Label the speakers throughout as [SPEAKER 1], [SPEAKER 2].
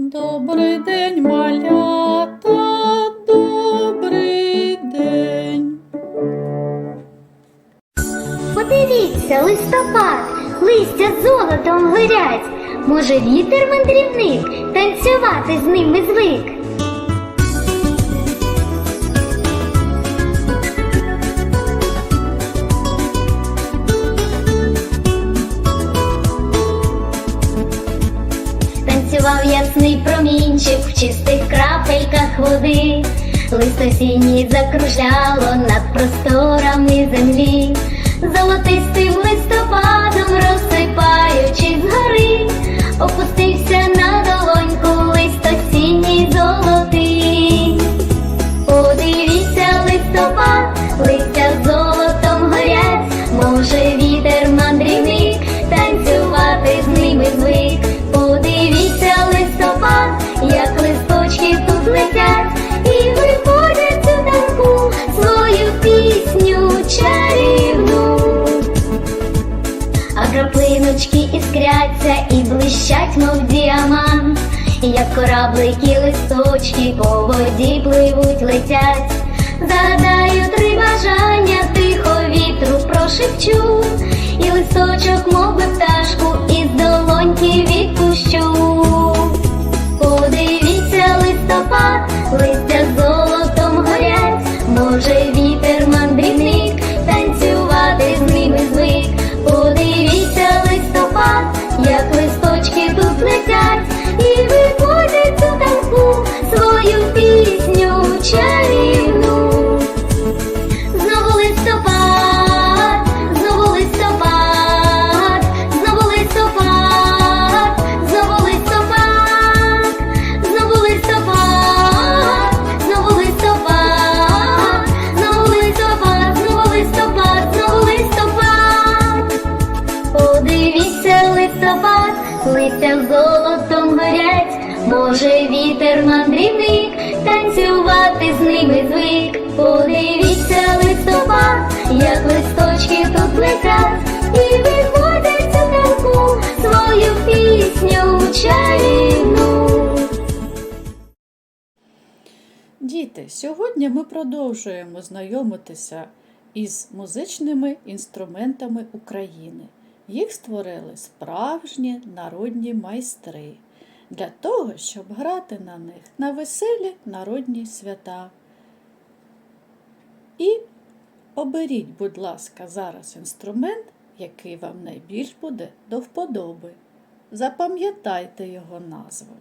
[SPEAKER 1] Добрий день, малята, добрий день.
[SPEAKER 2] Подивіться, листопад, листя золотом горять. Може, вітер мандрівник, танцювати з ними звик. Ясний промінчик в чистих крапельках води. Лист осінній закружляло над просторами землі, золотистим листопадом розсипаючись згори, опустився на блищать, мов діамант, як кораблики листочки по воді пливуть, летять. Загадаю три бажання, тихо вітру прошепчу, і листочок, мов би пташку, із долоньки відпущу. Може вітер мандрівник, танцювати з ними звик. Подивіться, листопад, як листочки тут летять, і виходять у танку свою пісню чарівну.
[SPEAKER 1] Діти, сьогодні ми продовжуємо знайомитися із музичними інструментами України. Їх створили справжні народні майстри для того, щоб грати на них на веселі народні свята. І оберіть, будь ласка, зараз інструмент, який вам найбільш буде до вподоби. Запам'ятайте його назву.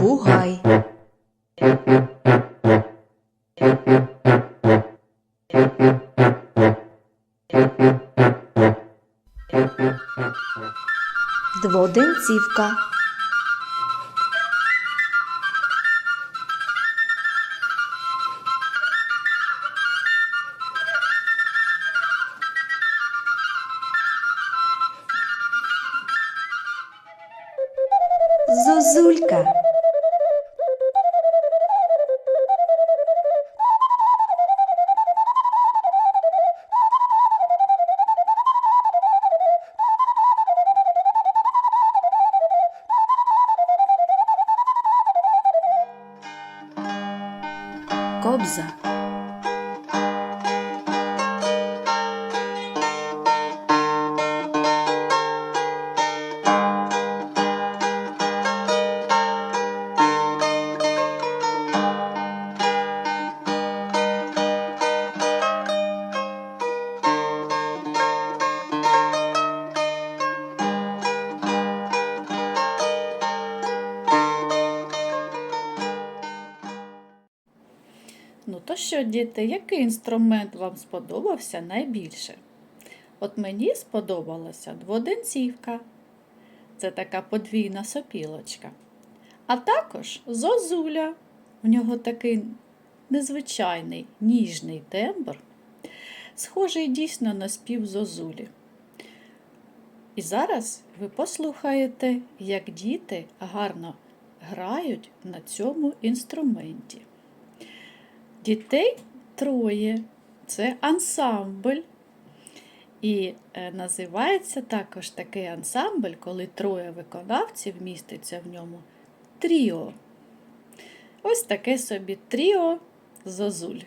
[SPEAKER 3] Бугай. Дводенцівка. Зулька. Кобза
[SPEAKER 1] що, діти, який інструмент вам сподобався найбільше? От мені сподобалася дводенцівка. Це така подвійна сопілочка. А також зозуля. В нього такий незвичайний ніжний тембр, схожий дійсно на спів зозулі. І зараз ви послухаєте, як діти гарно грають на цьому інструменті. Дітей троє. Це ансамбль. І е, називається також такий ансамбль, коли троє виконавців міститься в ньому тріо. Ось таке собі тріо зозуль.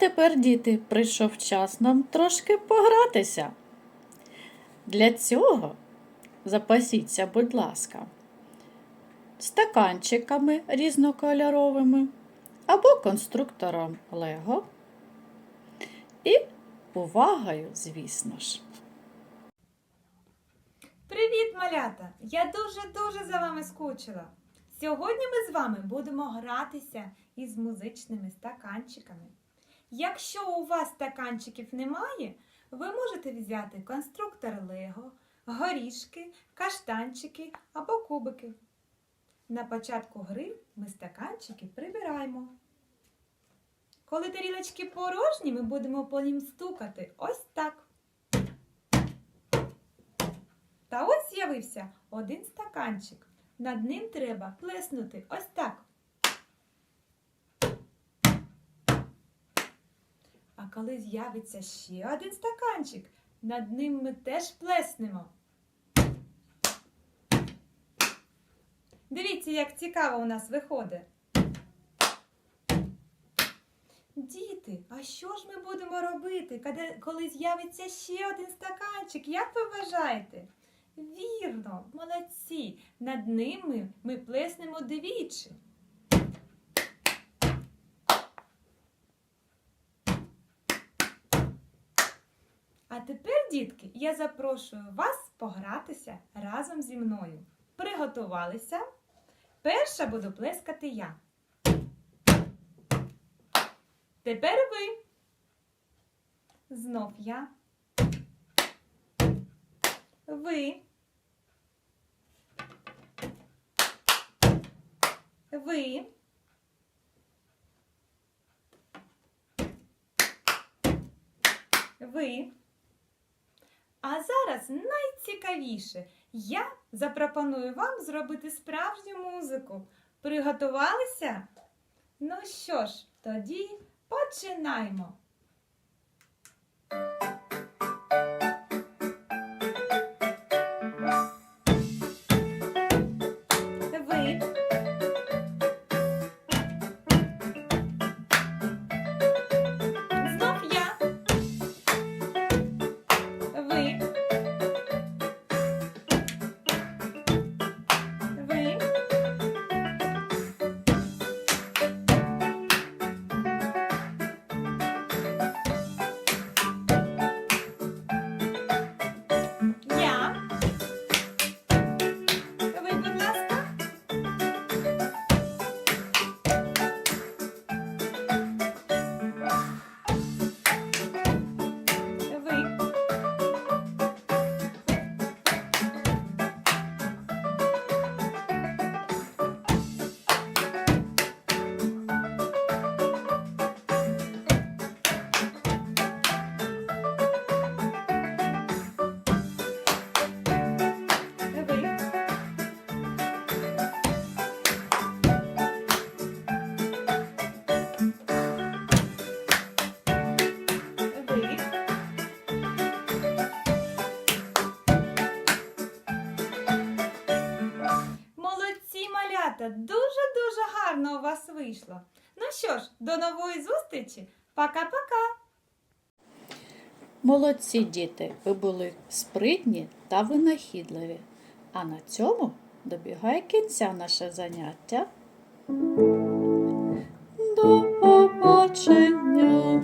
[SPEAKER 1] Тепер, діти, прийшов час нам трошки погратися. Для цього запасіться, будь ласка, стаканчиками різнокольоровими або конструктором Лего. І увагою, звісно ж.
[SPEAKER 4] Привіт, малята! Я дуже-дуже за вами скучила. Сьогодні ми з вами будемо гратися із музичними стаканчиками. Якщо у вас стаканчиків немає, ви можете взяти конструктор Лего, горішки, каштанчики або кубики. На початку гри ми стаканчики прибираємо. Коли тарілочки порожні, ми будемо по ним стукати ось так. Та ось з'явився один стаканчик. Над ним треба плеснути ось так. А коли з'явиться ще один стаканчик, над ним ми теж плеснемо. Дивіться, як цікаво у нас виходить. Діти, а що ж ми будемо робити, коли- з'явиться ще один стаканчик? Як ви вважаєте? Вірно, молодці. Над ними ми плеснемо двічі. дітки, я запрошую вас погратися разом зі мною. Приготувалися. Перша буду плескати я. Тепер ви. Знов я. Ви. Ви. Ви. А зараз найцікавіше. Я запропоную вам зробити справжню музику. Приготувалися? Ну що ж, тоді починаємо. Малята! Дуже-дуже гарно у вас вийшло. Ну що ж, до нової зустрічі. Пока-пока!
[SPEAKER 1] Молодці діти, ви були спритні та винахідливі. А на цьому добігає кінця наше заняття. До побачення!